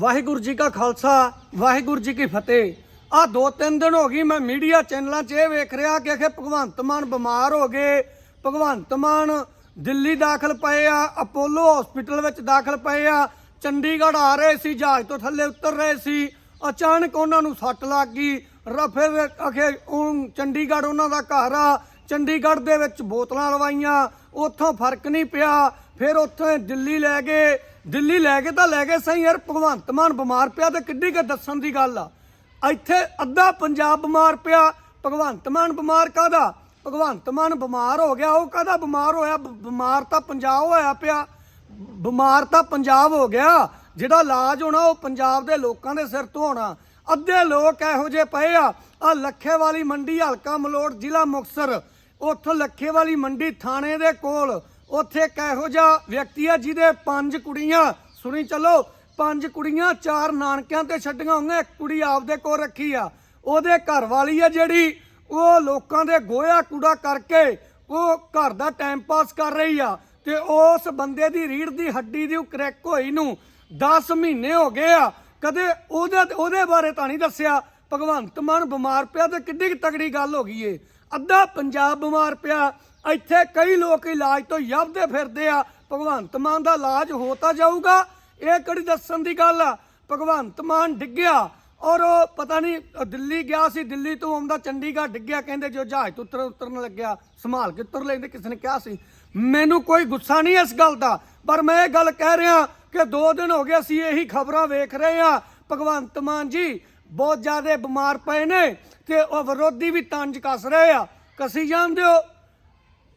ਵਾਹਿਗੁਰੂ ਜੀ ਕਾ ਖਾਲਸਾ, ਵਾਹਿਗੁਰੂ ਜੀ ਕੀ ਫਤਿਹ। ਆ ਦੋ ਤਿੰਨ ਦਿਨ ਹੋ ਗਈ ਮੈਂ ਮੀਡੀਆ ਚੈਨਲਾਂ 'ਚ ਇਹ ਵੇਖ ਰਿਹਾ ਕਿ ਅਖੇ ਭਗਵੰਤ ਮਾਨ ਬਿਮਾਰ ਹੋ ਗਏ। ਭਗਵੰਤ ਮਾਨ ਦਿੱਲੀ ਦਾਖਲ ਪਏ ਆ, ਅਪੋਲੋ ਹਸਪੀਟਲ ਵਿੱਚ ਦਾਖਲ ਪਏ ਆ। ਚੰਡੀਗੜ੍ਹ ਆ ਰਹੇ ਸੀ, ਜਹਾਜ਼ ਤੋਂ ਥੱਲੇ ਉਤਰ ਰਹੇ ਸੀ। ਅਚਾਨਕ ਉਹਨਾਂ ਨੂੰ ਸੱਟ ਲੱਗ ਗਈ। ਰ ਫਿਰ ਅਖੇ ਉਹ ਚੰਡੀਗੜ੍ਹ ਉਹਨਾਂ ਦਾ ਘਰ ਆ। ਚੰਡੀਗੜ੍ਹ ਦੇ ਵਿੱਚ ਬੋਤਲਾਂ ਲਵਾਈਆਂ। ਉੱਥੋਂ ਫ਼ਰਕ ਨਹੀਂ ਪਿਆ। ਫਿਰ ਉੱਥੇ ਦਿੱਲੀ ਲੈ ਗਏ। ਦਿੱਲੀ ਲੈ ਕੇ ਤਾਂ ਲੈ ਗਏ ਸਹੀ ਯਾਰ, ਭਗਵੰਤ ਮਾਨ ਬਿਮਾਰ ਪਿਆ ਤੇ ਕਿੱਡੀ ਕੁ ਦੱਸਣ ਦੀ ਗੱਲ ਆ। ਇੱਥੇ ਅੱਧਾ ਪੰਜਾਬ ਬਿਮਾਰ ਪਿਆ, ਭਗਵੰਤ ਮਾਨ ਬਿਮਾਰ ਕਾਦਾ ਭਗਵੰਤ ਮਾਨ ਬਿਮਾਰ ਹੋ ਗਿਆ, ਉਹ ਕਾਦਾ ਬਿਮਾਰ ਹੋਇਆ? ਬ- ਬਿਮਾਰ ਤਾਂ ਪੰਜਾਬ ਹੋਇਆ ਪਿਆ। ਬਿਮਾਰ ਤਾਂ ਪੰਜਾਬ ਹੋ ਗਿਆ। ਜਿਹੜਾ ਇਲਾਜ ਹੋਣਾ, ਉਹ ਪੰਜਾਬ ਦੇ ਲੋਕਾਂ ਦੇ ਸਿਰ ਤੋਂ ਹੋਣਾ। ਅੱਧੇ ਲੋਕ ਇਹੋ ਜਿਹੇ ਪਏ ਆ। ਆ ਲੱਖੇ ਵਾਲੀ ਮੰਡੀ ਹਲਕਾ ਮਲੋੜ ਜ਼ਿਲ੍ਹਾ ਮੁਕਤਸਰ। ਉੱਥੋਂ ਲੱਖੇ ਵਾਲੀ ਮੰਡੀ ਥਾਣੇ ਦੇ ਕੋਲ। ਉੱਥੇ ਇੱਕ ਇਹੋ ਜਿਹਾ ਵਿਅਕਤੀ ਆ ਜਿਹਦੇ ਪੰਜ ਕੁੜੀਆਂ, ਸੁਣੀ ਚੱਲੋ, ਪੰਜ ਕੁੜੀਆਂ, ਚਾਰ ਨਾਨਕਿਆਂ ਤੇ ਛੱਡੀਆਂ ਹੋਈਆਂ, ਇੱਕ ਕੁੜੀ ਆਪਦੇ ਕੋਲ ਰੱਖੀ ਆ। ਉਹਦੇ ਘਰ ਵਾਲੀ ਆ ਜਿਹੜੀ, ਉਹ ਲੋਕਾਂ ਦੇ ਗੋਇਆ ਕੂੜਾ ਕਰਕੇ ਉਹ ਘਰ ਦਾ ਟਾਈਮ ਪਾਸ ਕਰ ਰਹੀ ਆ ਤੇ ਉਸ ਬੰਦੇ ਦੀ ਰੀੜ ਦੀ ਹੱਡੀ ਦੀ ਕਰੈਕ ਹੋਈ ਨੂੰ 10 ਮਹੀਨੇ ਹੋ ਗਏ ਆ। ਕਦੇ ਉਹਦੇ ਉਹਦੇ ਬਾਰੇ ਤਾਂ ਨਹੀਂ ਦੱਸਿਆ ਭਗਵੰਤ ਮਾਨ ਬਿਮਾਰ ਪਿਆ ਤੇ ਕਿੱਡੀ ਕੁ ਤਗੜੀ ਗੱਲ ਹੋ ਗਈ ਏ। ਅੱਧਾ ਪੰਜਾਬ ਬਿਮਾਰ ਪਿਆ, ਇੱਥੇ ਕਈ ਲੋਕ ਇਲਾਜ ਤੋਂ ਯਬਦੇ ਫਿਰਦੇ ਆ। ਭਗਵੰਤ ਮਾਨ ਦਾ ਇਲਾਜ ਹੋ ਤਾਂ ਜਾਊਗਾ, ਇਹ ਕਿਹੜੀ ਦੱਸਣ ਦੀ ਗੱਲ ਆ? ਭਗਵੰਤ ਮਾਨ ਡਿੱਗਿਆ ਔਰ ਉਹ ਪਤਾ ਨਹੀਂ ਦਿੱਲੀ ਗਿਆ ਸੀ, ਦਿੱਲੀ ਤੋਂ ਆਉਂਦਾ ਚੰਡੀਗੜ੍ਹ ਡਿੱਗਿਆ, ਕਹਿੰਦੇ ਜੋ ਜਹਾਜ਼ ਤੋਂ ਉਤਰ ਉਤਰਨ ਲੱਗਿਆ, ਸੰਭਾਲ ਕੇ ਉਤਰ ਲੈਂਦੇ, ਕਿਸੇ ਨੇ ਕਿਹਾ ਸੀ। ਮੈਨੂੰ ਕੋਈ ਗੁੱਸਾ ਨਹੀਂ ਇਸ ਗੱਲ ਦਾ, ਪਰ ਮੈਂ ਇਹ ਗੱਲ ਕਹਿ ਰਿਹਾ ਕਿ ਦੋ ਦਿਨ ਹੋ ਗਏ ਅਸੀਂ ਇਹੀ ਖਬਰਾਂ ਵੇਖ ਰਹੇ ਆ ਭਗਵੰਤ ਮਾਨ ਜੀ ਬਹੁਤ ਜ਼ਿਆਦਾ ਬਿਮਾਰ ਪਏ ਨੇ ਤੇ ਉਹ ਵਿਰੋਧੀ ਵੀ ਤੰਜ ਕੱਸ ਰਹੇ ਆ। ਕਸੀ ਜਾਂਦੇ ਹੋ?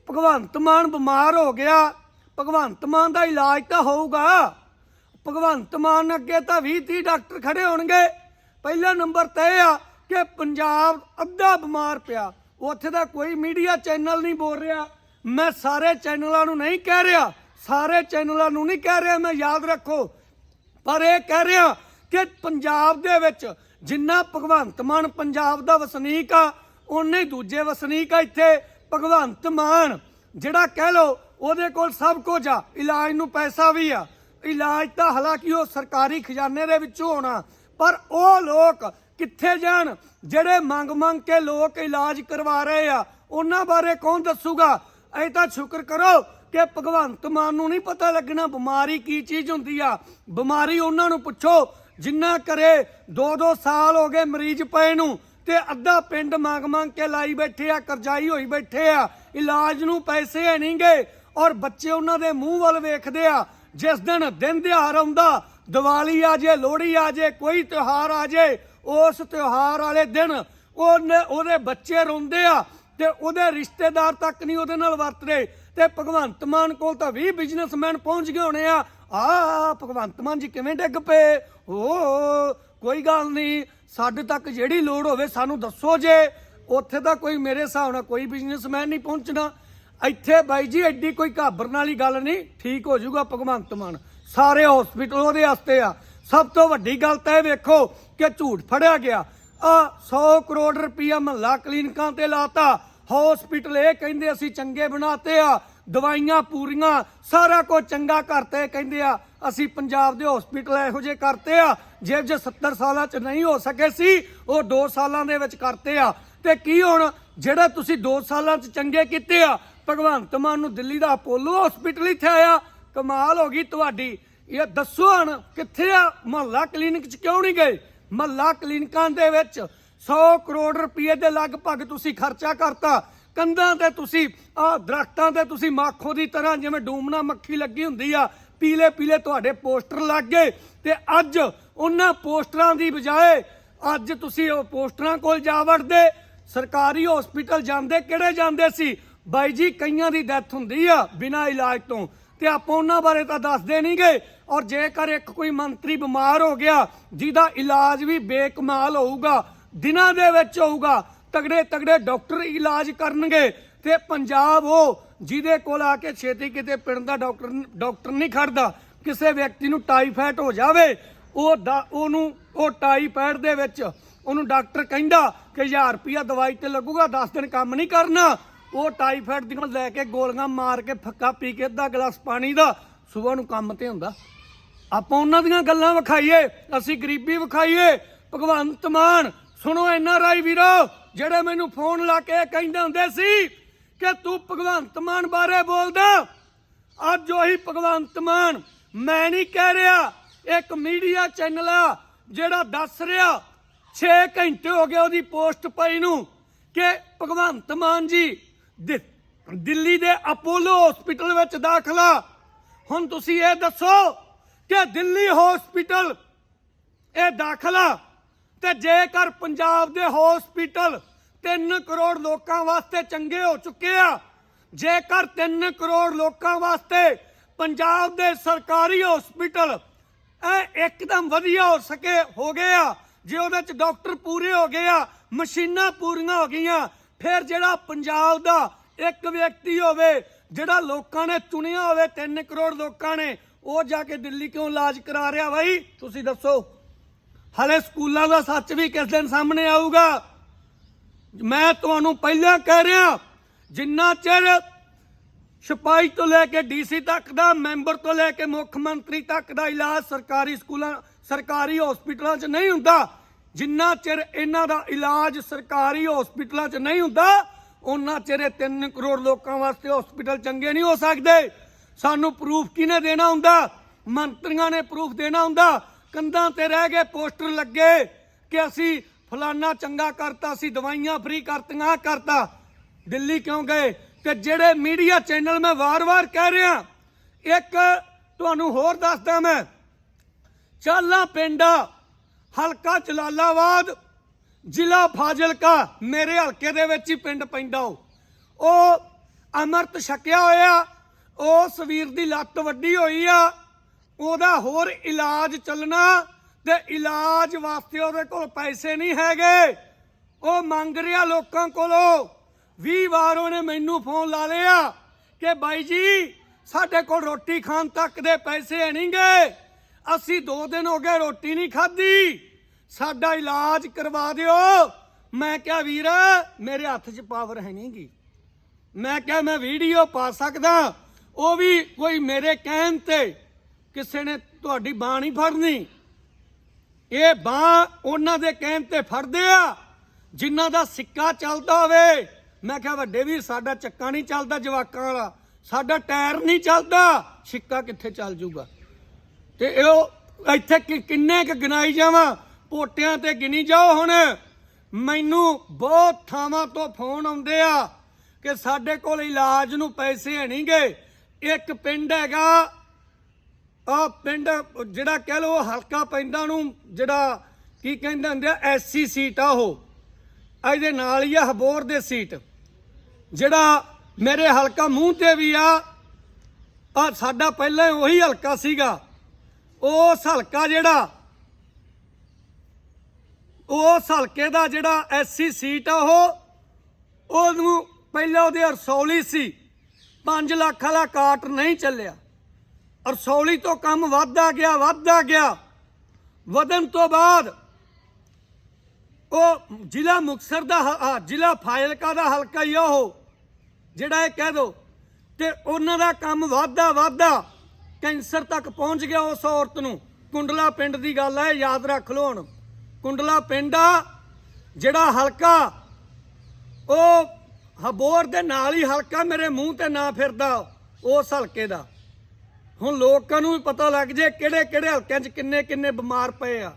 ਭਗਵੰਤ ਮਾਨ ਬਿਮਾਰ ਹੋ ਗਿਆ। ਭਗਵੰਤ ਮਾਨ ਦਾ ਇਲਾਜ ਤਾਂ ਹੋਊਗਾ। ਭਗਵੰਤ ਮਾਨ ਅੱਗੇ ਤਾਂ 20 30 ਡਾਕਟਰ ਖੜੇ ਹੋਣਗੇ। ਪਹਿਲਾ ਨੰਬਰ ਤੇ ਇਹ ਆ ਕਿ ਪੰਜਾਬ ਅੱਧਾ ਬਿਮਾਰ ਪਿਆ। ਉੱਥੇ ਦਾ ਕੋਈ ਮੀਡੀਆ ਚੈਨਲ ਨਹੀਂ ਬੋਲ ਰਿਹਾ। ਮੈਂ ਸਾਰੇ ਚੈਨਲਾਂ ਨੂੰ ਨਹੀਂ ਕਹਿ ਰਿਹਾ। ਸਾਰੇ ਚੈਨਲਾਂ ਨੂੰ ਨਹੀਂ ਕਹਿ ਰਿਹਾ। ਮੈਂ ਯਾਦ ਰੱਖੋ। ਪਰ ਇਹ ਕਹਿ ਰਿਹਾ ਕਿ ਪੰਜਾਬ ਦੇ ਵਿੱਚ ਜਿੰਨਾ ਭਗਵੰਤ ਮਾਨ ਪੰਜਾਬ ਦਾ ਵਸਨੀਕ ਆ ਉਨੇ ਹੀ ਦੂਜੇ ਵਸਨੀਕ ਆ ਇੱਥੇ, ਭਗਵੰਤ ਮਾਨ। ਜਿਹੜਾ ਕਹਿ ਲੋ ਉਹਦੇ ਕੋਲ ਸਭ ਕੁਝ ਆ, ਇਲਾਜ ਨੂੰ ਪੈਸਾ ਵੀ ਆ। ਇਲਾਜ ਤਾਂ ਹਾਲਾਂਕਿ ਉਹ ਸਰਕਾਰੀ ਖਜ਼ਾਨੇ ਦੇ ਵਿੱਚੋਂ ਹੋਣਾ, ਪਰ ਉਹ ਲੋਕ ਕਿੱਥੇ ਜਾਣ? ਜਿਹੜੇ ਮੰਗ ਮੰਗ ਕੇ ਲੋਕ ਇਲਾਜ ਕਰਵਾ ਰਹੇ ਆ, ਉਹਨਾਂ ਬਾਰੇ ਕੌਣ ਦੱਸੂਗਾ? ਇਹ ਤਾਂ ਸ਼ੁਕਰ ਕਰੋ ਕਿ ਭਗਵੰਤ ਮਾਨ ਨੂੰ ਨਹੀਂ ਪਤਾ ਲੱਗਣਾ, ਬਿਮਾਰੀ ਕੀ ਚੀਜ਼ ਹੁੰਦੀ ਆ। ਬਿਮਾਰੀ ਉਹਨਾਂ ਨੂੰ ਪੁੱਛੋ ਜਿੰਨਾ ਕਰੇ 2-2 ਸਾਲ ਹੋ ਗਏ ਮਰੀਜ਼ ਪਏ ਨੂੰ ਤੇ ਅੱਧਾ ਪਿੰਡ ਮੰਗ ਮੰਗ ਕੇ ਲਾਈ ਬੈਠੇ ਆ, ਕਰਜ਼ਾਈ ਹੋਈ ਬੈਠੇ ਆ, ਇਲਾਜ ਨੂੰ ਪੈਸੇ ਹੈ ਨਹੀਂ ਗਏ ਔਰ ਬੱਚੇ ਉਹਨਾਂ ਦੇ ਮੂੰਹ ਵੱਲ ਵੇਖਦੇ ਆ, ਜਿਸ ਦਿਨ ਦਿਨ ਦਿਹਾੜ ਆਉਂਦਾ, ਦੀਵਾਲੀ ਆ ਜੇ, ਲੋਹੜੀ ਆ ਜੇ, ਕੋਈ ਤਿਉਹਾਰ ਆ ਜੇ, ਉਸ ਤਿਉਹਾਰ ਵਾਲੇ ਦਿਨ ਉਹਨੇ, ਉਹਦੇ ਬੱਚੇ ਰੋਂਦੇ ਆ ਤੇ ਉਹਦੇ ਰਿਸ਼ਤੇਦਾਰ ਤੱਕ ਨਹੀਂ ਉਹਦੇ ਨਾਲ ਵਰਤਦੇ। ਤੇ ਭਗਵੰਤ ਮਾਨ ਕੋਲ ਤਾਂ 20 ਬਿਜ਼ਨਸਮੈਨ ਪਹੁੰਚ ਗਏ ਹੋਣੇ ਆ ਆ ਭਗਵੰਤ ਮਾਨ ਜੀ ਕਿਵੇਂ ਡਿੱਗ ਪਏ? ਓ, ਕੋਈ ਗੱਲ ਨਹੀਂ, ਸਾਡੇ ਤੱਕ ਜਿਹੜੀ ਲੋੜ ਹੋਵੇ ਸਾਨੂੰ ਦੱਸੋ ਜੇ। ਉੱਥੇ ਤਾਂ ਕੋਈ ਮੇਰੇ ਹਿਸਾਬ ਨਾਲ ਕੋਈ ਬਿਜ਼ਨਸਮੈਨ ਨਹੀਂ ਪਹੁੰਚਣਾ। ਇੱਥੇ ਬਾਈ ਜੀ, ਐਡੀ ਕੋਈ ਘਾਬਰਨ ਵਾਲੀ ਗੱਲ ਨਹੀਂ, ਠੀਕ ਹੋ ਜਾਊਗਾ ਭਗਵੰਤ ਮਾਨ। ਸਾਰੇ ਹਸਪੀਟਲ ਉਹਦੇ ਵਾਸਤੇ ਆ। ਸਭ ਤੋਂ ਵੱਡੀ ਗੱਲ ਤਾਂ ਇਹ ਵੇਖੋ ਕਿ ਝੂਠ ਫੜਿਆ ਗਿਆ। ਆ 100 ਕਰੋੜ ਰੁਪਇਆ ਮਹੱਲਾ ਕਲੀਨਿਕਾਂ ਤੇ ਲਾਤਾ। ਹਸਪੀਟਲ ਇਹ ਕਹਿੰਦੇ ਅਸੀਂ ਚੰਗੇ ਬਣਾਤੇ ਆ। ਦਵਾਈਆਂ ਪੂਰੀਆਂ, ਸਾਰਾ ਕੁਝ ਚੰਗਾ ਕਰਤੇ ਕਹਿੰਦੇ ਆ, ਅਸੀਂ ਪੰਜਾਬ ਦੇ ਹਸਪੀਟਲ ਇਹੋ ਜਿਹੇ ਕਰਤੇ ਆ ਜੇ ਜੇ 70 ਸਾਲਾਂ ਚ ਨਹੀਂ ਹੋ ਸਕੇ ਸੀ, ਉਹ 2 ਸਾਲਾਂ ਦੇ ਵਿੱਚ ਕਰਤੇ ਆ। ਤੇ ਕੀ ਹੁਣ, ਜਿਹੜਾ ਤੁਸੀਂ 2 ਸਾਲਾਂ ਚ ਚੰਗੇ ਕੀਤੇ ਆ, ਭਗਵੰਤ ਮਾਨ ਨੂੰ ਦਿੱਲੀ ਦਾ ਅਪੋਲੋ ਹਸਪੀਟਲ ਇੱਥੇ ਆਇਆ, ਕਮਾਲ ਹੋ ਗਈ ਤੁਹਾਡੀ। ਇਹ ਦੱਸੋ ਹਣ, ਕਿੱਥੇ ਆ? ਮਹੱਲਾ ਕਲੀਨਿਕ ਚ ਕਿਉਂ ਨਹੀਂ ਗਏ? ਮਹੱਲਾ ਕਲੀਨਿਕਾਂ ਦੇ ਵਿੱਚ 100 ਕਰੋੜ ਰੁਪਏ ਦੇ ਲਗਭਗ ਤੁਸੀਂ ਖਰਚਾ ਕਰਤਾ। ਕੰਧਾਂ ਤੇ ਤੁਸੀਂ ਆ ਦਰਖਤਾਂ ਤੇ ਤੁਸੀਂ ਮਾਖੋ ਦੀ ਤਰ੍ਹਾਂ ਜਿਵੇਂ ਡੂਮਣਾ ਮੱਖੀ ਲੱਗੀ ਹੁੰਦੀ ਆ, ਪੀਲੇ ਪੀਲੇ ਤੁਹਾਡੇ ਪੋਸਟਰ ਲੱਗ ਗਏ ਤੇ ਅੱਜ ਉਹਨਾਂ ਪੋਸਟਰਾਂ ਦੀ ਬਜਾਏ ਅੱਜ ਤੁਸੀਂ ਉਹ ਪੋਸਟਰਾਂ ਕੋਲ ਜਾ ਵੜਦੇ, ਸਰਕਾਰੀ ਹਸਪੀਟਲ ਜਾਂਦੇ, ਕਿਹੜੇ ਜਾਂਦੇ ਸੀ? ਬਾਈ ਜੀ, ਕਈਆਂ ਦੀ ਡੈਥ ਹੁੰਦੀ ਆ ਬਿਨਾਂ ਇਲਾਜ ਤੋਂ ਤੇ ਆਪਾਂ ਉਹਨਾਂ ਬਾਰੇ ਤਾਂ ਦੱਸਦੇ ਨਹੀਂ ਗਏ ਔਰ ਜੇਕਰ ਇੱਕ ਕੋਈ ਮੰਤਰੀ ਬਿਮਾਰ ਹੋ ਗਿਆ, ਜਿਹਦਾ ਇਲਾਜ ਵੀ ਬੇਕਮਾਲ ਹੋਊਗਾ, ਦਿਨਾਂ ਦੇ ਵਿੱਚ ਹੋਊਗਾ ਤਗੜੇ ਤਗੜੇ ਡਾਕਟਰ ਇਲਾਜ ਕਰਨਗੇ ਤੇ ਪੰਜਾਬ ਉਹ ਜਿਹਦੇ ਕੋਲ ਆ ਕੇ ਛੇਤੀ ਕਿਤੇ ਪਿੰਡ ਦਾ ਡਾਕਟਰ ਡਾਕਟਰ ਨਹੀਂ ਖੜਦਾ, ਕਿਸੇ ਵਿਅਕਤੀ ਨੂੰ ਟਾਈਫਾਇਡ ਹੋ ਜਾਵੇ, ਉਹ ਦਾ- ਉਹਨੂੰ, ਉਹ ਟਾਈਫਾਇਡ ਦੇ ਵਿੱਚ ਉਹਨੂੰ ਡਾਕਟਰ ਕਹਿੰਦਾ ਕਿ 1000 ਰੁਪਿਆ ਦਵਾਈ ਤੇ ਲੱਗੂਗਾ 10 ਦਿਨ ਕੰਮ ਨਹੀਂ ਕਰਨਾ। ਉਹ ਟਾਈਫਾਇਡ ਦੀਆਂ ਲੈ ਕੇ ਗੋਲੀਆਂ ਮਾਰ ਕੇ ਫੱਕਾ ਪੀ ਕੇ ਅੱਧਾ ਗਲਾਸ ਪਾਣੀ ਦਾ, ਸਵੇਰ ਨੂੰ ਕੰਮ ਤੇ ਹੁੰਦਾ। ਆਪਾਂ ਉਹਨਾਂ ਦੀਆਂ ਗੱਲਾਂ ਵਿਖਾਈਏ, ਅਸੀਂ ਗਰੀਬੀ ਵਿਖਾਈਏ। ਭਗਵੰਤ ਮਾਨ, ਸੁਣੋ ਐਨਆਰਆਈ ਵੀਰੋ। ਜਿਹੜੇ ਮੈਨੂੰ ਫੋਨ ਲਾ ਕੇ ਕਹਿੰਦੇ ਹੁੰਦੇ ਸੀ ਕਿ ਤੂੰ ਭਗਵੰਤ ਮਾਨ ਬਾਰੇ ਬੋਲਦਾ, ਅੱਜ ਉਹੀ ਭਗਵੰਤ ਮਾਨ। ਮੈਂ ਨਹੀਂ ਕਹਿ ਰਿਹਾ, ਇੱਕ ਮੀਡੀਆ ਚੈਨਲ ਆ ਜਿਹੜਾ ਦੱਸ ਰਿਹਾ 6 ਘੰਟੇ ਹੋ ਗਏ ਉਹਦੀ ਪੋਸਟ ਪਈ ਨੂੰ ਕਿ ਭਗਵੰਤ ਮਾਨ ਜੀ ਦਿੱਲੀ ਦੇ ਅਪੋਲੋ ਹਸਪੀਟਲ ਵਿੱਚ ਦਾਖਲਾ ਹੁਣ ਤੁਸੀਂ ਇਹ ਦੱਸੋ ਕਿ ਦਿੱਲੀ ਹਸਪੀਟਲ ਇਹ ਦਾਖਲਾ ਤੇ ਜੇਕਰ ਪੰਜਾਬ ਦੇ ਹਸਪੀਟਲ 3 ਕਰੋੜ ਲੋਕਾਂ ਵਾਸਤੇ ਚੰਗੇ ਹੋ ਚੁੱਕੇ ਆ, ਜੇਕਰ 3 ਕਰੋੜ ਲੋਕਾਂ ਵਾਸਤੇ ਪੰਜਾਬ ਦੇ ਸਰਕਾਰੀ ਹਸਪੀਟਲ ਇਹ ਇੱਕਦਮ ਵਧੀਆ ਹੋ ਸਕੇ, ਹੋ ਗਏ ਆ, ਜੇ ਉਹਦੇ ਚ ਡਾਕਟਰ ਪੂਰੇ ਹੋ ਗਏ ਆ, ਮਸ਼ੀਨਾਂ ਪੂਰੀਆਂ ਹੋ ਗਈਆਂ, ਫਿਰ ਜਿਹੜਾ ਪੰਜਾਬ ਦਾ ਇੱਕ ਵਿਅਕਤੀ ਹੋਵੇ, ਜਿਹੜਾ ਲੋਕਾਂ ਨੇ ਚੁਣਿਆ ਹੋਵੇ 3 ਕਰੋੜ ਲੋਕਾਂ ਨੇ, ਉਹ ਜਾ ਕੇ ਦਿੱਲੀ ਕਿਉਂ ਇਲਾਜ ਕਰਾ ਰਿਹਾ ਬਾਈ? ਤੁਸੀਂ ਦੱਸੋ। ਹਲੇ ਸਕੂਲਾਂ ਦਾ ਸੱਚ ਵੀ ਕਿਸ ਦਿਨ ਸਾਹਮਣੇ ਆਊਗਾ? ਮੈਂ ਤੁਹਾਨੂੰ ਪਹਿਲਾਂ ਕਹਿ ਰਿਹਾ, ਜਿੰਨਾ ਚਿਰ ਸਿਪਾਹੀ ਤੋਂ ਲੈ ਕੇ ਡੀਸੀ ਤੱਕ ਦਾ, ਮੈਂਬਰ ਤੋਂ ਲੈ ਕੇ ਮੁੱਖ ਮੰਤਰੀ ਤੱਕ ਦਾ ਇਲਾਜ ਸਰਕਾਰੀ ਸਕੂਲਾਂ, ਸਰਕਾਰੀ ਹਸਪੀਟਲਾਂ 'ਚ ਨਹੀਂ ਹੁੰਦਾ, ਜਿੰਨਾ ਚਿਰ ਇਹਨਾਂ ਦਾ ਇਲਾਜ ਸਰਕਾਰੀ ਹਸਪੀਟਲਾਂ 'ਚ ਨਹੀਂ ਹੁੰਦਾ ਉਹਨਾਂ ਚਿਰ ਇਹ 3 ਕਰੋੜ ਲੋਕਾਂ ਵਾਸਤੇ ਹਸਪੀਟਲ ਚੰਗੇ ਨਹੀਂ ਹੋ ਸਕਦੇ। ਸਾਨੂੰ ਪ੍ਰੂਫ ਕਿਹਨੇ ਦੇਣਾ ਹੁੰਦਾ? ਮੰਤਰੀਆਂ ਨੇ ਪ੍ਰੂਫ ਦੇਣਾ ਹੁੰਦਾ। ਕੰਧਾਂ ਤੇ ਰਹਿ ਗਏ, ਪੋਸਟਰ ਲੱਗੇ ਕਿ ਅਸੀਂ ਫਲਾਨਾ ਚੰਗਾ ਕਰਤਾ, ਅਸੀਂ ਦਵਾਈਆਂ ਫ੍ਰੀ ਕਰਤੀਆਂ ਕਰਤਾ। ਦਿੱਲੀ ਕਿਉਂ ਗਏ? ਤੇ ਜਿਹੜੇ ਮੀਡੀਆ ਚੈਨਲ ਮੈਂ ਵਾਰ-ਵਾਰ ਕਹਿ ਰਿਹਾ, ਇੱਕ ਤੁਹਾਨੂੰ ਹੋਰ ਦੱਸਦਾ ਮੈਂ। ਚਾਲਾ ਪਿੰਡਾ, ਹਲਕਾ ਜਲਾਲਾਬਾਦ, ਜ਼ਿਲ੍ਹਾ ਫਾਜ਼ਿਲਕਾ, ਮੇਰੇ ਹਲਕੇ ਦੇ ਵਿੱਚ ਹੀ ਪਿੰਡ ਪੈਂਦਾ ਉਹ। ਉਹ ਅਮਰਤ ਛਕਿਆ ਹੋਇਆ ਉਸ ਵੀਰ ਦੀ ਲੱਤ ਵੱਡੀ ਹੋਈ ਆ। ਉਹਦਾ ਹੋਰ ਇਲਾਜ ਚੱਲਣਾ ਤੇ ਇਲਾਜ ਵਾਸਤੇ ਉਹਦੇ ਕੋਲ ਪੈਸੇ ਨਹੀਂ ਹੈਗੇ। ਉਹ ਮੰਗ ਰਿਹਾ ਲੋਕਾਂ ਕੋਲੋਂ। 20 ਵਾਰ ਉਹਨੇ ਮੈਨੂੰ ਫੋਨ ਲਾ ਲਿਆ ਕਿ ਬਾਈ ਜੀ, ਸਾਡੇ ਕੋਲ ਰੋਟੀ ਖਾਣ ਤੱਕ ਦੇ ਪੈਸੇ ਨਹੀਂਗੇ ਅਸੀਂ 2 ਦਿਨ ਹੋ ਗਏ ਰੋਟੀ ਨਹੀਂ ਖਾਧੀ। ਸਾਡਾ ਇਲਾਜ ਕਰਵਾ ਦਿਓ। ਮੈਂ ਕਿਹਾ, ਵੀਰ, ਮੇਰੇ ਹੱਥ 'ਚ ਪਾਵਰ ਹੈ ਨਹੀਂਗੀ ਮੈਂ ਕਿਹਾ, ਮੈਂ ਵੀਡੀਓ ਪਾ ਸਕਦਾ। ਉਹ ਵੀ ਕੋਈ ਮੇਰੇ ਕਹਿਣ ਤੇ ਕਿਸੇ ਨੇ ਤੁਹਾਡੀ ਬਾਹ ਨਹੀਂ ਫੜਨੀ। ਇਹ ਬਾਹ ਉਹਨਾਂ ਦੇ ਕਹਿਣ ਤੇ ਫੜਦੇ ਆ, ਜਿਨ੍ਹਾਂ ਦਾ ਸਿੱਕਾ ਚੱਲਦਾ ਹੋਵੇ। ਮੈਂ ਕਿਹਾ, ਵੱਡੇ ਵੀਰ, ਸਾਡਾ ਚੱਕਾ ਨਹੀਂ ਚੱਲਦਾ ਜਵਾਕਾਂ ਵਾਲਾ। ਸਾਡਾ ਟਾਇਰ ਨਹੀਂ ਚੱਲਦਾ। ਸਿੱਕਾ ਕਿੱਥੇ ਚੱਲ ਜੂਗਾ? ਤੇ ਇਹ, ਇੱਥੇ ਕਿ- ਕਿੰਨੇ ਕ ਗਿਣਾਈ ਜਾਵਾਂ? ਪੋਟਿਆਂ ਤੇ ਗਿਣੀ ਜਾਓ ਹੁਣ। ਮੈਨੂੰ ਬਹੁਤ ਥਾਵਾਂ ਤੋਂ ਫੋਨ ਆਉਂਦੇ ਆ ਕਿ ਸਾਡੇ ਕੋਲ ਇਲਾਜ ਨੂੰ ਪੈਸੇ ਹੈ ਨਹੀਂਗੇ ਇੱਕ ਪਿੰਡ ਹੈਗਾ ਆ ਪਿੰਡ, ਜਿਹੜਾ ਕਹਿ ਲੋ ਹਲਕਾ ਪੈਂਦਾ ਨੂੰ, ਜਿਹੜਾ ਕੀ ਕਹਿੰਦੇ ਹੁੰਦੇ ਆ, ਐਸਸੀ ਸੀਟ ਆ ਉਹ। ਇਹਦੇ ਨਾਲ ਹੀ ਆ ਹਬੋਰ ਦੇ ਸੀਟ। ਜਿਹੜਾ ਮੇਰੇ ਹਲਕਾ ਮੂੰਹ ਤੇ ਵੀ ਆ ਆ ਸਾਡਾ ਪਹਿਲਾਂ ਉਹੀ ਹਲਕਾ ਸੀਗਾ। ਉਸ ਹਲਕਾ ਜਿਹੜਾ, ਉਸ ਹਲਕੇ ਦਾ ਜਿਹੜਾ ਐਸਸੀ ਸੀਟ ਆ ਉਹ, ਉਹਨੂੰ ਪਹਿਲਾਂ ਉਹਦੇ ਰਸੌਲੀ ਸੀ। 5 ਲੱਖ ਵਾਲਾ ਕਾਟ ਨਹੀਂ ਚੱਲਿਆ। ਅਰਸੌਲੀ ਤੋਂ ਕੰਮ ਵੱਧਦਾ ਗਿਆ ਵੱਧਦਾ ਗਿਆ। ਵਧਣ ਤੋਂ ਬਾਅਦ ਉਹ ਜ਼ਿਲ੍ਹਾ ਮੁਕਤਸਰ ਦਾ ਹ- ਜ਼ਿਲ੍ਹਾ ਫਾਇਲਕਾ ਦਾ ਹਲਕਾ ਹੀ ਉਹ, ਜਿਹੜਾ ਇਹ ਕਹਿ ਦੋ। ਤੇ ਉਹਨਾਂ ਦਾ ਕੰਮ ਵਾਧਾ ਵਾਧਾ ਕੈਂਸਰ ਤੱਕ ਪਹੁੰਚ ਗਿਆ ਉਸ ਔਰਤ ਨੂੰ। ਕੁੰਡਲਾ ਪਿੰਡ ਦੀ ਗੱਲ ਹੈ ਯਾਦ ਰੱਖ ਲਓ ਹੁਣ। ਕੁੰਡਲਾ ਪਿੰਡ ਆ, ਜਿਹੜਾ ਹਲਕਾ, ਉਹ ਹਬੋਰ ਦੇ ਨਾਲ ਹੀ ਹਲਕਾ, ਮੇਰੇ ਮੂੰਹ ਤੇ ਨਾ ਫਿਰਦਾ ਉਸ ਹਲਕੇ ਦਾ। ਹੁਣ ਲੋਕਾਂ ਨੂੰ ਵੀ ਪਤਾ ਲੱਗ ਜੇ ਕਿਹੜੇ ਕਿਹੜੇ ਹਲਕਿਆਂ 'ਚ ਕਿੰਨੇ ਕਿੰਨੇ ਬਿਮਾਰ ਪਏ ਆ।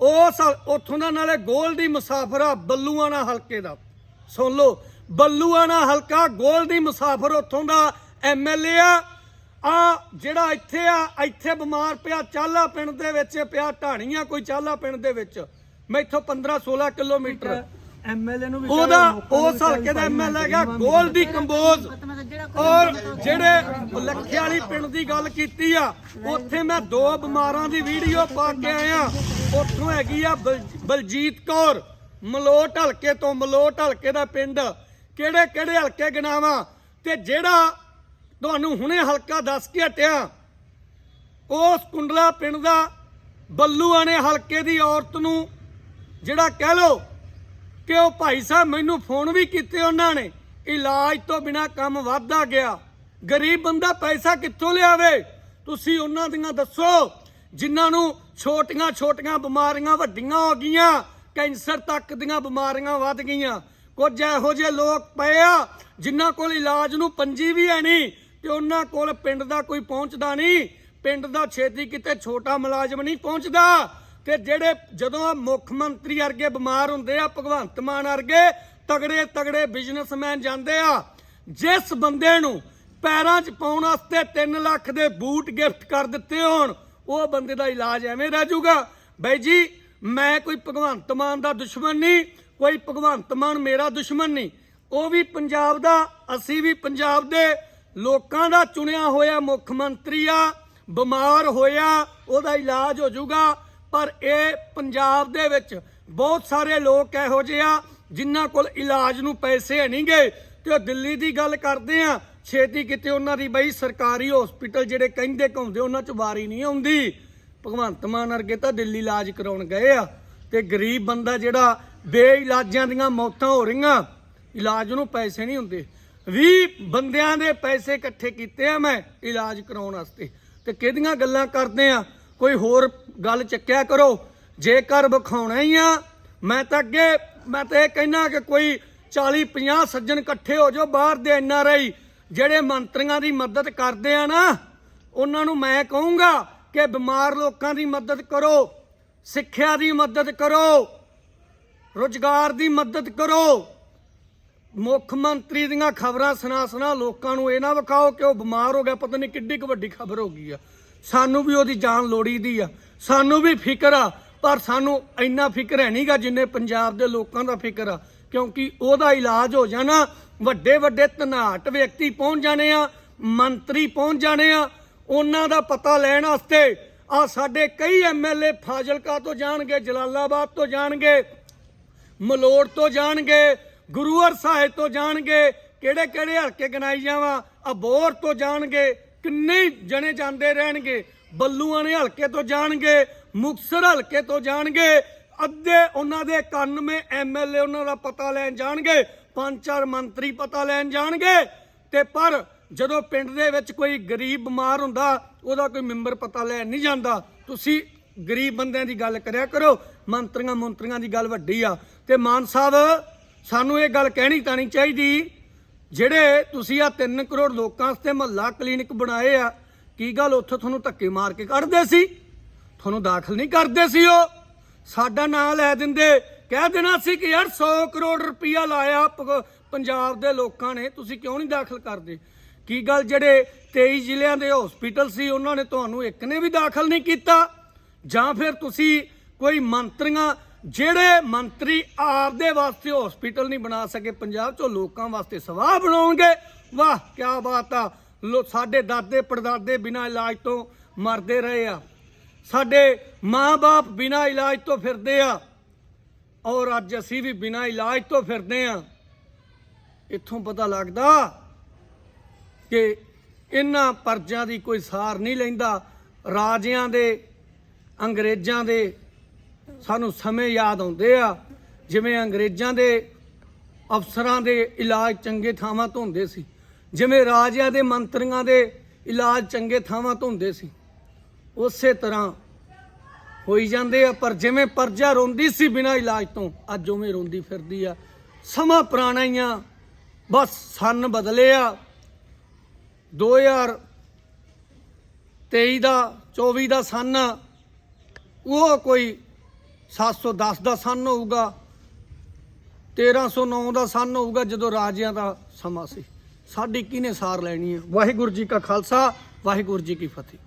ਉਸ ਉੱਥੋਂ ਦਾ ਨਾਲੇ ਗੋਲਡੀ ਮੁਸਾਫਰ ਆ ਬੱਲੂਆਣਾ ਹਲਕੇ ਦਾ। ਸੁਣ ਲਓ ਬੱਲੂਆਣਾ ਹਲਕਾ ਗੋਲ ਦੀ ਮੁਸਾਫਰ ਉੱਥੋਂ ਦਾ ਐਮਐਲਏ ਆ। ਆ ਜਿਹੜਾ ਇੱਥੇ ਆ, ਇੱਥੇ ਬਿਮਾਰ ਪਿਆ, ਚਾਲਾ ਪਿੰਡ ਦੇ ਵਿੱਚ ਪਿਆ, ਢਾਣੀਆਂ ਕੋਈ ਚਾਲਾ ਪਿੰਡ ਦੇ ਵਿੱਚ। ਮੈਥੋਂ 15 16 ਕਿਲੋਮੀਟਰ। ਐਮਐਲਏ ਨੂੰ ਵੀ ਉਹਦਾ ਉਸ ਹਲਕੇ ਦਾ ਐਮਐਲਏ ਹੈਗਾ ਗੋਲਡੀ ਕੰਬੋਜ। ਔਰ ਜਿਹੜੇ ਲੱਖੇ ਵਾਲੀ ਪਿੰਡ ਦੀ ਗੱਲ ਕੀਤੀ ਆ ਉੱਥੇ ਮੈਂ ਦੋ ਬਿਮਾਰਾਂ ਦੀ ਵੀਡੀਓ ਪਾ ਕੇ ਆਇਆ। ਉੱਥੋਂ ਹੈਗੀ ਆ ਬਲ- ਬਲਜੀਤ ਕੌਰ ਮਲੋਟ ਹਲਕੇ ਤੋਂ ਮਲੋਟ ਹਲਕੇ ਦਾ ਪਿੰਡ। ਕਿਹੜੇ ਕਿਹੜੇ ਹਲਕੇ ਗਿਣਾਵਾਂ? ਤੇ ਜਿਹੜਾ ਤੁਹਾਨੂੰ ਹੁਣੇ ਹਲਕਾ ਦੱਸ ਕੇ ਹਟਿਆ ਉਸ ਕੁੰਡਲਾ ਪਿੰਡ ਦਾ ਬੱਲੂਆਣੇ ਹਲਕੇ ਦੀ ਔਰਤ ਨੂੰ ਜਿਹੜਾ ਕਹਿ ਲੋ ਕਿ ਉਹ ਭਾਈ ਸਾਹਿਬ ਮੈਨੂੰ ਫੋਨ ਵੀ ਕੀਤੇ ਉਹਨਾਂ ਨੇ? ਇਲਾਜ ਤੋਂ ਬਿਨਾ ਕੰਮ ਵੱਧਦਾ ਗਿਆ। ਗਰੀਬ ਬੰਦਾ ਪੈਸਾ ਕਿੱਥੋਂ ਲਿਆਵੇ? ਤੁਸੀਂ ਉਹਨਾਂ ਦੀਆਂ ਦੱਸੋ, ਜਿਨ੍ਹਾਂ ਨੂੰ ਛੋਟੀਆਂ-ਛੋਟੀਆਂ ਬਿਮਾਰੀਆਂ ਵੱਡੀਆਂ ਹੋ ਗਈਆਂ, ਕੈਂਸਰ ਤੱਕ ਦੀਆਂ ਬਿਮਾਰੀਆਂ ਵੱਧ ਗਈਆਂ। ਕੁਝ ਇਹੋ ਜਿਹੇ ਲੋਕ ਪਏ ਆ, ਜਿਨ੍ਹਾਂ ਕੋਲ ਇਲਾਜ ਨੂੰ ਪੰਜੀ ਵੀ ਹੈ ਨਹੀਂ ਤੇ ਉਹਨਾਂ ਕੋਲ ਪਿੰਡ ਦਾ ਕੋਈ ਪਹੁੰਚਦਾ ਨਹੀਂ। ਪਿੰਡ ਦਾ ਛੇਤੀ ਕਿਤੇ ਛੋਟਾ ਮੁਲਾਜ਼ਮ ਨਹੀਂ ਪਹੁੰਚਦਾ। ਤੇ ਜਿਹੜੇ ਜਦੋਂ ਮੁੱਖ ਮੰਤਰੀ ਵਰਗੇ ਬਿਮਾਰ ਹੁੰਦੇ ਆ, ਭਗਵੰਤ ਮਾਨ ਵਰਗੇ ਤਗੜੇ ਤਗੜੇ ਬਿਜ਼ਨਸਮੈਨ ਜਾਂਦੇ ਆ, ਜਿਸ ਬੰਦੇ ਨੂੰ ਪੈਰਾਂ 'ਚ ਪਾਉਣ ਵਾਸਤੇ 3 ਲੱਖ ਦੇ ਬੂਟ ਗਿਫਟ ਕਰ ਦਿੱਤੇ ਹੋਣ, ਉਹ ਬੰਦੇ ਦਾ ਇਲਾਜ ਐਵੇਂ ਰਹਿ ਜਾਊਗਾ। ਬਾਈ ਜੀ, ਮੈਂ ਕੋਈ ਭਗਵੰਤ ਮਾਨ ਦਾ ਦੁਸ਼ਮਣ ਨਹੀਂ, ਕੋਈ ਭਗਵੰਤ ਮਾਨ ਮੇਰਾ ਦੁਸ਼ਮਣ ਨਹੀਂ। ਉਹ ਵੀ ਪੰਜਾਬ ਦਾ, ਅਸੀਂ ਵੀ ਪੰਜਾਬ ਦੇ ਲੋਕਾਂ ਦਾ ਚੁਣਿਆ ਹੋਇਆ ਮੁੱਖ ਮੰਤਰੀ ਆ, ਬਿਮਾਰ ਹੋਇਆ, ਉਹਦਾ ਇਲਾਜ ਹੋ ਜਾਊਗਾ। ਪਰ ਇਹ ਪੰਜਾਬ ਦੇ ਵਿੱਚ ਬਹੁਤ ਸਾਰੇ ਲੋਕ ਇਹੋ ਜਿਹੇ ਆ ਜਿਨ੍ਹਾਂ ਕੋਲ ਇਲਾਜ ਨੂੰ ਪੈਸੇ ਨਹੀਂਗੇ। ਤੇ ਉਹ ਦਿੱਲੀ ਦੀ ਗੱਲ ਕਰਦੇ ਆ, ਛੇਤੀ ਕਿਤੇ ਉਹਨਾਂ ਦੀ ਬਈ ਸਰਕਾਰੀ ਹਸਪੀਟਲ ਜਿਹੜੇ ਕਹਿੰਦੇ ਘੁੰਮਦੇ, ਉਹਨਾਂ ਚ ਵਾਰੀ ਨਹੀਂ ਆਉਂਦੀ। ਭਗਵੰਤ ਮਾਨ ਅਰਗੇ ਤਾਂ ਦਿੱਲੀ ਇਲਾਜ ਕਰਾਉਣ ਗਏ ਆ। ਤੇ ਗਰੀਬ ਬੰਦਾ ਜਿਹੜਾ ਬੇਇਲਾਜਾਂ ਦੀਆਂ ਮੌਤਾਂ ਹੋ ਰਹੀਆਂ, ਇਲਾਜ ਨੂੰ ਪੈਸੇ ਨਹੀਂ ਹੁੰਦੇ। 20 ਬੰਦਿਆਂ ਦੇ ਪੈਸੇ ਇਕੱਠੇ ਕੀਤੇ ਆ ਮੈਂ ਇਲਾਜ ਕਰਾਉਣ ਵਾਸਤੇ। ਤੇ ਕਿਹਦੀਆਂ ਗੱਲਾਂ ਕਰਦੇ ਆ? ਕੋਈ ਹੋਰ ਗੱਲ ਚੱਕਿਆ ਕਰੋ। ਜੇਕਰ ਵਿਖਾਉਣਾ ਹੀ ਆ, ਮੈਂ ਤਾਂ ਅੱਗੇ, ਮੈਂ ਤਾਂ ਇਹ ਕਹਿਣਾ ਕਿ ਕੋਈ 40 50 ਸੱਜਣ ਇਕੱਠੇ ਹੋ ਜਾਓ ਬਾਹਰ ਦੇ ਐਨ ਆਰ ਆਈ, ਜਿਹੜੇ ਮੰਤਰੀਆਂ ਦੀ ਮਦਦ ਕਰਦੇ ਆ ਨਾ, ਉਹਨਾਂ ਨੂੰ ਮੈਂ ਕਹੂੰਗਾ ਕਿ ਬਿਮਾਰ ਲੋਕਾਂ ਦੀ ਮਦਦ ਕਰੋ, ਸਿੱਖਿਆ ਦੀ ਮਦਦ ਕਰੋ, ਰੋਜ਼ਗਾਰ ਦੀ ਮਦਦ ਕਰੋ। ਮੁੱਖ ਮੰਤਰੀ ਦੀਆਂ ਖਬਰਾਂ ਸੁਣਾ ਸੁਣਾ ਲੋਕਾਂ ਨੂੰ ਇਹ ਨਾ ਵਿਖਾਓ ਕਿ ਉਹ ਬਿਮਾਰ ਹੋ ਗਿਆ, ਪਤਾ ਨਹੀਂ ਕਿੱਡੀ ਕੁ ਵੱਡੀ ਖਬਰ ਹੋ ਗਈ ਆ। ਸਾਨੂੰ ਵੀ ਉਹਦੀ ਜਾਨ ਲੋੜੀਦੀ ਆ। ਸਾਨੂੰ ਵੀ ਫਿਕਰ ਆ, ਪਰ ਸਾਨੂੰ ਇੰਨਾ ਫਿਕਰ ਹੈ ਨਹੀਂਗਾ ਜਿੰਨੇ ਪੰਜਾਬ ਦੇ ਲੋਕਾਂ ਦਾ ਫਿਕਰ ਆ, ਕਿਉਂਕਿ ਉਹਦਾ ਇਲਾਜ ਹੋ ਜਾਣਾ, ਵੱਡੇ ਵੱਡੇ ਧਨਾਟ ਵਿਅਕਤੀ ਪਹੁੰਚ ਜਾਣੇ ਆ, ਮੰਤਰੀ ਪਹੁੰਚ ਜਾਣੇ ਆ, ਉਹਨਾਂ ਦਾ ਪਤਾ ਲੈਣ ਵਾਸਤੇ ਆ ਸਾਡੇ ਕਈ ਐਮਐਲਏ ਫਾਜ਼ਿਲਕਾ ਤੋਂ ਜਾਣਗੇ, ਜਲਾਲਾਬਾਦ ਤੋਂ ਜਾਣਗੇ, ਮਲੋੜ ਤੋਂ ਜਾਣਗੇ ਗੁਰੂਵਰ ਸਾਹਿਬ ਤੋਂ ਜਾਣਗੇ ਕਿਹੜੇ ਕਿਹੜੇ ਹਲਕੇ ਗਨਾਈ ਜਾਵਾਂ ਅਬੋਰ ਤੋਂ ਜਾਣਗੇ ਕਿੰਨੇ ਜਣੇ ਜਾਂਦੇ ਰਹਿਣਗੇ? ਬੱਲੂਆਂ ਨੇ ਹਲਕੇ ਤੋਂ ਜਾਣਗੇ ਮੁਕਸਰ ਹਲਕੇ ਤੋਂ ਜਾਣਗੇ, ਅੱਧੇ ਉਹਨਾਂ ਦੇ 91 ਐਮਐਲਏ ਉਹਨਾਂ ਦਾ ਪਤਾ ਲੈਣ ਜਾਣਗੇ, ਪੰਜ ਚਾਰ ਮੰਤਰੀ ਪਤਾ ਲੈਣ ਜਾਣਗੇ। ਤੇ ਪਰ ਜਦੋਂ ਪਿੰਡ ਦੇ ਵਿੱਚ ਕੋਈ ਗਰੀਬ ਬਿਮਾਰ ਹੁੰਦਾ, ਉਹਦਾ ਕੋਈ ਮੈਂਬਰ ਪਤਾ ਲੈਣ ਨਹੀਂ ਜਾਂਦਾ। ਤੁਸੀਂ ਗਰੀਬ ਬੰਦਿਆਂ ਦੀ ਗੱਲ ਕਰਿਆ ਕਰੋ ਮੰਤਰੀਆਂ ਮੰਤਰੀਆਂ ਦੀ ਗੱਲ ਵੱਡੀ ਆ। ਤੇ ਮਾਨ ਸਾਹਿਬ, ਸਾਨੂੰ ਇਹ ਗੱਲ ਕਹਿਣੀ ਤਾਂ ਨਹੀਂ ਚਾਹੀਦੀ ਜਿਹੜੇ ਤੁਸੀਂ ਆ 3 ਕਰੋੜ ਲੋਕਾਂ ਵਾਸਤੇ ਮਹੱਲਾ ਕਲੀਨਿਕ ਬਣਾਏ ਆ, ਕੀ ਗੱਲ ਉੱਥੇ ਤੁਹਾਨੂੰ ਧੱਕੇ ਮਾਰ ਕੇ ਕੱਢਦੇ ਸੀ? ਤੁਹਾਨੂੰ ਦਾਖਲ ਨਹੀਂ ਕਰਦੇ ਸੀ ਉਹ? ਸਾਡਾ ਨਾਂ ਲੈ ਦਿੰਦੇ। ਕਹਿ ਦੇਣਾ ਸੀ ਕਿ ਯਾਰ 100 ਕਰੋੜ ਰੁਪਇਆ ਲਾਇਆ ਪ- ਪੰਜਾਬ ਦੇ ਲੋਕਾਂ ਨੇ, ਤੁਸੀਂ ਕਿਉਂ ਨਹੀਂ ਦਾਖਲ ਕਰਦੇ? ਕੀ ਗੱਲ ਜਿਹੜੇ 23 ਜ਼ਿਲ੍ਹਿਆਂ ਦੇ ਹਸਪੀਟਲ ਸੀ, ਉਹਨਾਂ ਨੇ ਤੁਹਾਨੂੰ ਇੱਕ ਨੇ ਵੀ ਦਾਖਲ ਨਹੀਂ ਕੀਤਾ? ਜਾਂ ਫਿਰ ਤੁਸੀਂ ਕੋਈ ਮੰਤਰੀਆਂ ਜਿਹੜੇ ਮੰਤਰੀ ਆਪਦੇ ਵਾਸਤੇ ਹਸਪੀਟਲ ਨਹੀਂ ਬਣਾ ਸਕੇ, ਪੰਜਾਬ 'ਚੋਂ ਲੋਕਾਂ ਵਾਸਤੇ ਸਵਾਹ ਬਣਾਉਣਗੇ, ਵਾਹ ਕੀ ਬਾਤ ਆ। ਲੋ, ਸਾਡੇ ਦਾਦੇ ਪੜਦਾਦੇ ਬਿਨਾਂ ਇਲਾਜ ਤੋਂ ਮਰਦੇ ਰਹੇ ਆ। ਸਾਡੇ ਮਾਂ-ਬਾਪ ਬਿਨਾਂ ਇਲਾਜ ਤੋਂ ਫਿਰਦੇ ਆ। ਔਰ ਅੱਜ ਅਸੀਂ ਵੀ ਬਿਨਾਂ ਇਲਾਜ ਤੋਂ ਫਿਰਦੇ ਆ। ਇੱਥੋਂ ਪਤਾ ਲੱਗਦਾ ਕਿ ਇਹਨਾਂ ਪਰਜਿਆਂ ਦੀ ਕੋਈ ਸਾਰ ਨਹੀਂ ਲੈਂਦਾ। ਰਾਜਿਆਂ ਦੇ, ਅੰਗਰੇਜ਼ਾਂ ਦੇ ਸਾਨੂੰ ਸਮੇਂ ਯਾਦ ਆਉਂਦੇ ਆ। ਜਿਵੇਂ ਅੰਗਰੇਜ਼ਾਂ ਦੇ ਅਫਸਰਾਂ ਦੇ ਇਲਾਜ ਚੰਗੇ ਥਾਵਾਂ ਤੋਂ ਹੁੰਦੇ ਸੀ। ਜਿਵੇਂ ਰਾਜਿਆਂ ਦੇ ਮੰਤਰੀਆਂ ਦੇ ਇਲਾਜ ਚੰਗੇ ਥਾਵਾਂ ਤੋਂ ਹੁੰਦੇ ਸੀ। ਉਸੇ ਤਰ੍ਹਾਂ ਹੋਈ ਜਾਂਦੇ ਆ, ਪਰ ਜਿਵੇਂ ਪਰਜਾ ਰੋਂਦੀ ਸੀ ਬਿਨਾਂ ਇਲਾਜ ਤੋਂ, ਅੱਜ ਉਵੇਂ ਰੋਂਦੀ ਫਿਰਦੀ ਆ। ਸਮਾਂ ਪੁਰਾਣਾ ਹੀ ਆ, ਬਸ ਸੰਨ ਬਦਲੇ ਆ। 2023 ਦਾ 24 ਦਾ ਸੰਨ, ਉਹ ਕੋਈ 710 ਦਾ ਸੰਨ ਹੋਊਗਾ 1309 ਦਾ ਸੰਨ ਹੋਊਗਾ ਜਦੋਂ ਰਾਜਿਆਂ ਦਾ ਸਮਾਂ ਸੀ। ਸਾਡੀ ਕਿਹਨੇ ਸਾਰ ਲੈਣੀ ਹੈ? ਵਾਹਿਗੁਰੂ ਜੀ ਕਾ ਖਾਲਸਾ, ਵਾਹਿਗੁਰੂ ਜੀ ਕੀ ਫਤਿਹ।